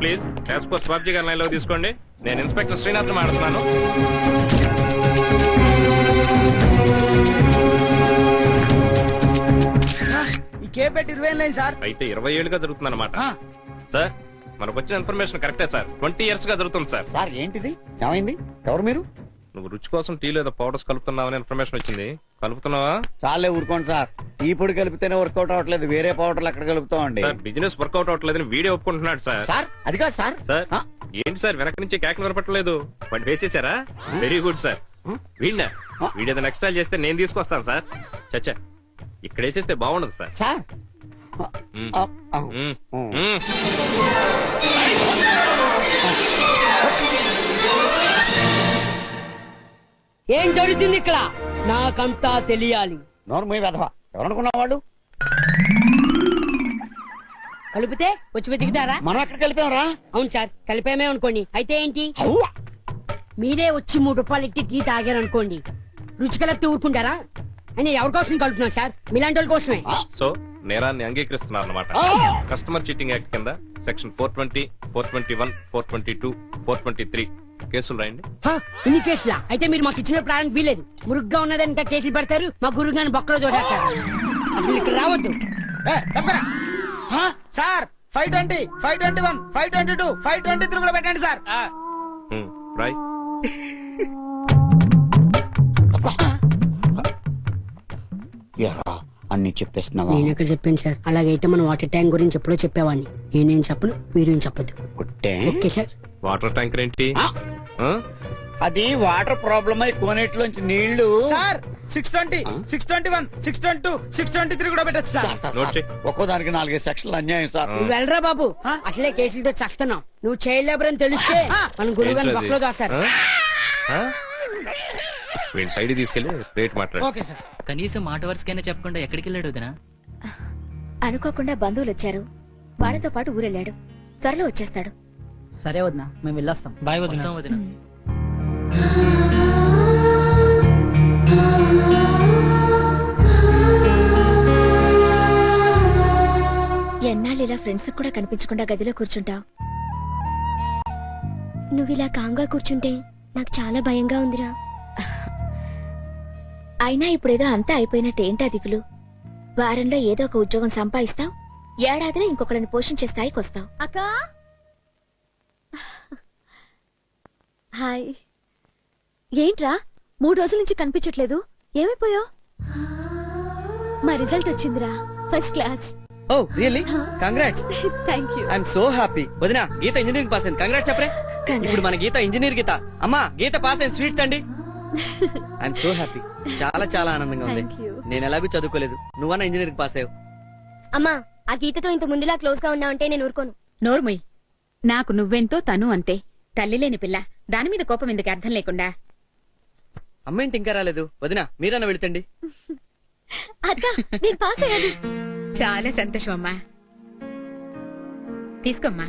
Please. Force Babji గారి లైన్లో తీసుకోండి. నేను ఇన్స్పెక్టర్ శ్రీనాథ్ మాట్లాడుతున్నాను. సార్ ఈ కేప్ పెట్టి ఇరవై ఏళ్ళు సార్. అయితే ఇరవై ఏళ్ళుగా జరుగుతుంది అనమాట. సార్ మనకు వచ్చిన ఇన్ఫర్మేషన్ కరెక్టే సార్. ట్వంటీ ఇయర్స్గా జరుగుతుంది సార్. సార్ ఏంటిది? ఏమైంది? ఎవరు మీరు? నువ్వు రుచి కోసం టీలో ఏదో పౌడర్స్ కలుపుతున్నావని ఇన్ఫర్మేషన్ వచ్చింది. కలుపుతున్నావా? చాలే ఊరుకోండి సార్. టీ పొడి కలిపితేనే వర్కౌట్ అవ్వట్లేదు వేరే పౌడర్లు ఎక్కడ కలుపుతామండి? సార్ బిజినెస్ వర్కౌట్ అవ్వట్లేదని వీడియో ఒప్పుకుంటున్నాడు సార్. సార్ అది కాదు సార్. సార్ ఆ, ఏంటి సార్ వెనక నుంచి కేకలు వినపట్టలేదు? వాడు వేసేసారా వెరీ గుడ్ సార్. వీడినా? వీడేదో నెక్స్ట్ టైం చేస్తే నేను తీసుకొస్తాను సార్. చచ్చా ఇక్కడ వేసేస్తే బాగుండదు సార్. సార్. ఆ, ఆ. ఏం జరుగుతుంది ఇక్కడ? నాకంతా తెలియాలి. నోరు మూయి వెధవా. ఎవరనుకున్న వాళ్ళు? కలిపితే వచ్చి వెతుకుతారా మనం ఎక్కడ కలిపాంరా? అవును సార్ కలిపేమే అనుకోండి. అయితే ఏంటి! మీరే వచ్చి మూడు రూపాయలు ఎట్టి టీ తాగారనుకోండి. రుచి కలిపి ఊరుకుంటారా? అని ఎవరి కోసం కలుపుతున్నారు సార్? మీలాంటి వాళ్ళ కోసమే. సో నేరాన్ని అంగీకరిస్తున్నారు అనమాట! కస్టమర్ చీటింగ్ యాక్ట్ కింద section four twenty four twenty one four twenty two four twenty three కేసులు రాయండి. హ, ఇన్ని కేసులా? అయితే మీరు మాకు ఇచ్చిన ప్రాణం వీలేదు మురుగ్గా ఉన్నదని ఇంకా కేసులు పెడతారు మా గురువు గారిని బొక్కలో దోడేస్తారు అసలు ఇక్కడ రావద్దు. ఏ, sir five twenty five twenty one five twenty two five twenty three కూడా పెట్టండి సార్. ఆ, మ్మ్. రాయ్. ఎరా అన్ని చెప్పేస్తున్నావా? నేను ఎక్కడ చెప్పాను సార్? అలాగైతే మనం వాటర్ ట్యాంక్ గురించి ఎప్పుడో చెప్పేవాడిని. నేనేం చెప్పను మీరేం చెప్పదు కుట్టే ఓకే సార్. వాటర్ ట్యాంకర్ ఏంటి? ఆ! అది వాటర్ ప్రాబ్లమ్ అయి కోనేటిలోంచి నీళ్ళు. Sir six twenty six twenty one six twenty two six twenty three కూడా పెట్టచ్చు సార్. ఒక్కో దానికి నాలుగైదు సెక్షన్లు అన్యాయం సార్. నువ్వు వెళ్ళరా బాబు? అసలే కేసులతో చస్తున్నావు నువ్వు చేయలేబరని తెలిస్తే మనం గురువు గారిని? బొక్కలో దోస్తారు సైడ్ తీసుకెళ్ళి రేట్ మాట్లాడు. Okay sir. కనీసం మాట వరుసకైనా చెప్పకుండా ఎక్కడికి వెళ్ళాడు వదినా? అనుకోకుండా బంధువులు వచ్చారు. వాళ్ళతో పాటు ఊరెళ్ళాడు. త్వరలో వచ్చేస్తాడు. సరే వదినా మేము వెళ్ళొస్తాం. బాయ్ వస్తాం వదినా. ఎన్నాళ్ళు ఇలా ఫ్రెండ్స్ కూడా కనిపించకుండా గదిలో కూర్చుంటావు? నువ్వు ఇలా కాంగా కూర్చుంటే నాకు చాలా భయంగా ఉందిరా. అయినా ఇప్పుడేదో అంతా అయిపోయినట్టు ఏంటా దిగులు? వారంలో ఏదో ఒక ఉద్యోగం సంపాదిస్తావు ఏడాదిలో ఇంకొకరిని పోషించే స్థాయికి వస్తావు. అక్కా! హాయ్. ఏంట్రా? మూడు రోజుల నుంచి కనిపించట్లేదు. ఏమైపోయావు? మా రిజల్ట్ వచ్చిందిరా. First class. Oh really? Congrats thank you I'm so happy వదినా గీత ఇంజనీరింగ్ పాస్ అయింది. కంగ్రాట్స్ చెప్పరే. ఇప్పుడు మన గీత ఇంజనీర్ గీత. అమ్మా గీత పాస్ అయింది. స్వీట్స్ అండి ఐఎమ్ సో హ్యాపీ చాలా చాలా ఆనందంగా ఉంది. నేను ఎలాగూ చదువుకోలేదు. నువ్వన్నా ఇంజనీరింగ్ పాస్ అయ్యావు. అమ్మా ఆ గీతతో ఇంత ముందులా క్లోజ్గా ఉన్నావంటే నేను ఊరుకోను. నోర్ముయ్ నాకు నువ్వెంతో తను అంతే. తల్లి లేని పిల్ల. దాని మీద కోపం ఎందుకు? అర్థం లేకుండా. అమ్మ ఏంటి ఇంకా రాలేదు. వదినా మీరన్నా వెళుతండి. అక్క నేను పాస్ అయ్యాను. చాలా సంతోషం అమ్మా. తీసుకోమ్మా.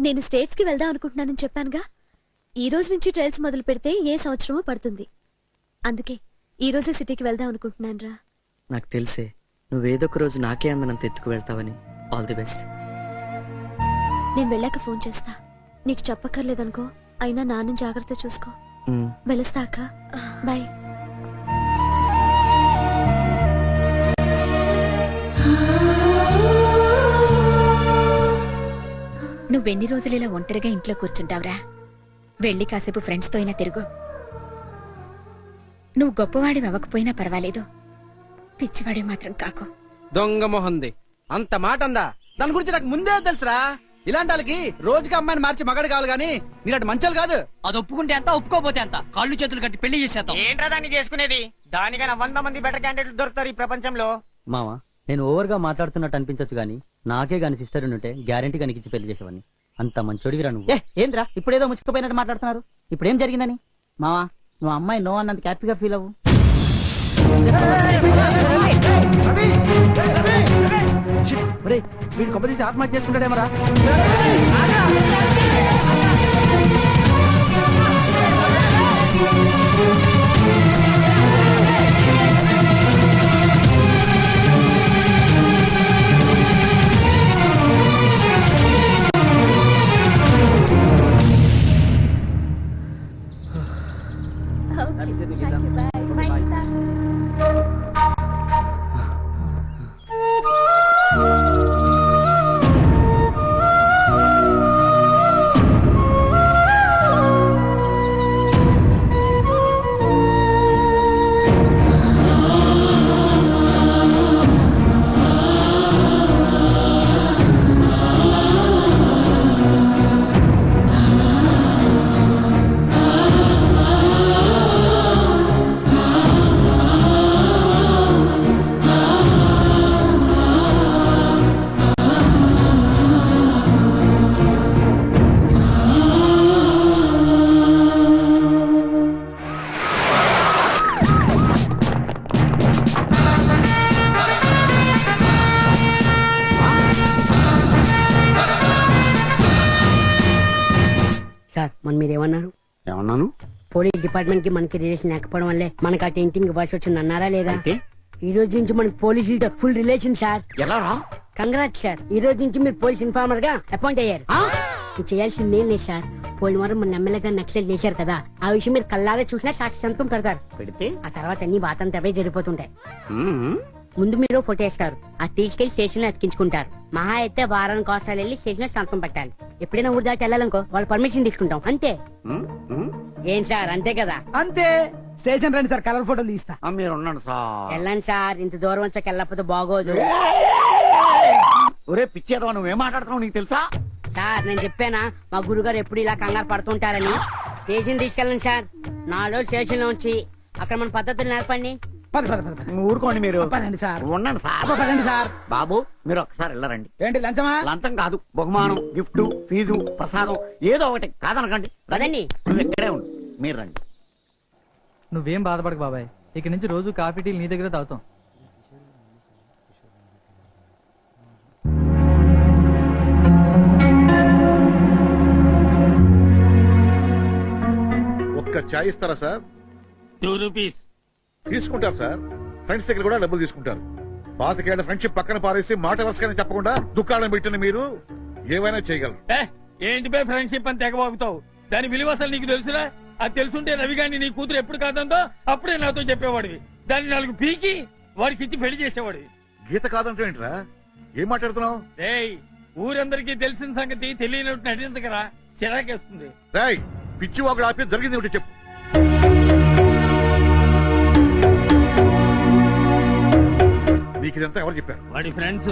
నేను స్టేట్స్కి వెళ్దాం అనుకుంటున్నానని చెప్పానుగా. ఈ రోజు నుంచి ట్రయల్స్ మొదలు పెడితే ఏ సంవత్సరమో పడుతుంది. అందుకే ఈ రోజే సిటీకి వెళ్దాం అనుకుంటున్నాను రా నాకు తెలిసే నువ్వేదో ఒక రోజు నాకే అందనంత ఎత్తుకు వెళ్తావని. ఆల్ ది బెస్ట్ నేను వెళ్ళాక ఫోన్ చేస్తా. నీకు చెప్పక్కర్లేదనుకో అయినా నాన్న జాగ్రత్త చూసుకో. వెళ్ళొస్తా అక్క. బాయ్. నువ్వెన్ని రోజులు ఇలా ఒంటరిగా ఇంట్లో కూర్చుంటావురా? వెళ్ళి కాసేపు ఫ్రెండ్స్తో అయినా తిరుగు. నువ్వు గొప్పవాడి అవ్వకపోయినా పర్వాలేదు. పిచ్చివాడి మాత్రం కాకు. దొంగ మొహంది. అంత మాట అందా? దాని గురించి నాకు ముందే తెలుసురా? ఇలాంటి వాళ్ళకి రోజుకి అమ్మాయిని మార్చి మగడు కావాలి గాని నీలాంటి మంచాలు కాదు అది ఒప్పుకుంటే ఎంత ఒప్పుకోపోతే ఎంత కాళ్ళు చేతులు కట్టి పెళ్ళి చేసేద్దాం ఏంట్రా దాన్ని చేసుకునేది దానికన్నా వంద మంది బెటర్ క్యాండిడేట్లు దొరుకుతారు ఈ ప్రపంచంలో మావా నేను ఓవర్గా మాట్లాడుతున్నట్టు అనిపించొచ్చు గానీ నాకే గాని సిస్టర్ ఉంటే గ్యారంటీ కనిపించి పెళ్ళి చేసేవాడిని అంత మంచోడివిరా నువ్వు ఏంద్రా ఇప్పుడేదో ముచ్చుకుపోయినట్టు మాట్లాడుతున్నారు ఇప్పుడు ఏం జరిగిందని మావా నువ్వు అమ్మాయి నో అన్నంత హ్యాపీగా ఫీల్ అవ్వు వీడు కొబ్బరి ఆత్మహత్య చేసుకుంటాడేమరా? మన మీరేమన్నారు? ఏమన్నాను? పోలీస్ డిపార్ట్మెంట్కి మనకి రిలేషన్ లేకపోవడం వల్లే మనకి ఆ టెంటింగ్ ఇవ్వాల్సి వచ్చింది అన్నారా లేదా? అంటే? ఈ రోజు నుంచి మనకి పోలీసులతో ఫుల్ రిలేషన్ సార్ ఎలా రా? కంగ్రాట్స్ సార్ ఈ రోజు నుంచి మీరు పోలీస్ ఇన్ఫార్మర్గా అపాయింట్ అయ్యారు. మీరు చేయాల్సింది ఏం లేదు సార్ పోయిన వారం మన ఎమ్మెల్యేగా నక్సల్ చేశారు కదా. ఆ విషయం మీరు కల్లారా చూసినా సాక్షి సంతకం పెడతారు. పెడితే? ఆ తర్వాత అన్ని వాతంతవే జరిగిపోతుంటాయి. ముందు మీరు ఫోటో వేస్తారు. అది తీసుకెళ్ళి స్టేషన్లో అతికించుకుంటారు. మహా అయితే వారానికి ఒకసారి వెళ్ళి స్టేషన్లో సంతకం పెట్టాలి. ఎప్పుడైనా ఊరు దాటి వెళ్ళాలనుకో వాళ్ళ పర్మిషన్ తీసుకుంటాం. అంతే. ఏం సార్ అంతే కదా? అంతే. స్టేషన్ రండి సార్ కలర్ ఫోటోలు తీస్తా. ఆ, మీరు ఉండండి సార్. వెళ్ళండి సార్ ఇంత దూరం వచ్చాక వెళ్ళకపోతే బాగోదు. ఒరే పిచ్చేదవా నువ్వేం మాట్లాడుతున్నావు నీకు తెలుసా? సార్ నేను చెప్పానా మా గురుగారు ఎప్పుడు ఇలా కంగారు పడుతుంటారని? స్టేషన్ తీసుకెళ్ళండి సార్. నాలో స్టేషన్లో ఉంచి అక్కడ మన పద్ధతులు నేర్పండి. పద పద పద పద. నువ్వు ఊరుకోండి మీరు. పదండి సార్. ఉండండి సార్. పదండి సార్. బాబు మీరు ఒక్కసారి వెళ్ళరండి. ఏంటి లంచమా? లంచం కాదు బహుమానం గిఫ్ట్ ఫీజు ప్రసాదం ఏదో ఒకటి కాదనకండి. పదండి. నువ్వు ఇక్కడే ఉండు. మీరు రండి. నువ్వేం బాధపడకు బాబాయ్. ఇక నుంచి రోజు కాఫీ టీలు నీ దగ్గర తాగుతాం. ఒక్క చాయ్ ఇస్తారా సార్? Two rupees. తీసుకుంటారు సార్. ఫ్రెండ్స్ దగ్గర కూడా డబ్బులు తీసుకుంటారు. పాతికేళ్ళ ఫ్రెండ్షిప్ పక్కన పారేసి మాట వరుసగానే చెప్పకుండా దుకాణం పెట్టిన మీరు ఏమైనా చేయగలరు. ఏంటి బే ఫ్రెండ్షిప్ అని తెగబాగుతావు దాని విలువ అసలు నీకు తెలుసురా? అది తెలుసుంటే రవి గారిని నీ కూతురు ఎప్పుడు కాదందో అప్పుడే నాతో చెప్పేవాడివి. దాన్ని నాలుగు పీకి వాడికి ఇచ్చి పెళ్ళి చేసేవాడివి. గీత కాదంటే ఏంట్రా? ఏం మాట్లాడుతున్నావు? రేయ్ ఊరందరికీ తెలిసిన సంగతి తెలియనట్టు నటించకరా. చిరాకేస్తుంది. రాయ్ పిచ్చి వాగుడు ఆపి జరిగింది ఏమిటో చెప్పు. నీకు ఇదంతా ఎవరు చెప్పారు? వాడి ఫ్రెండ్స్.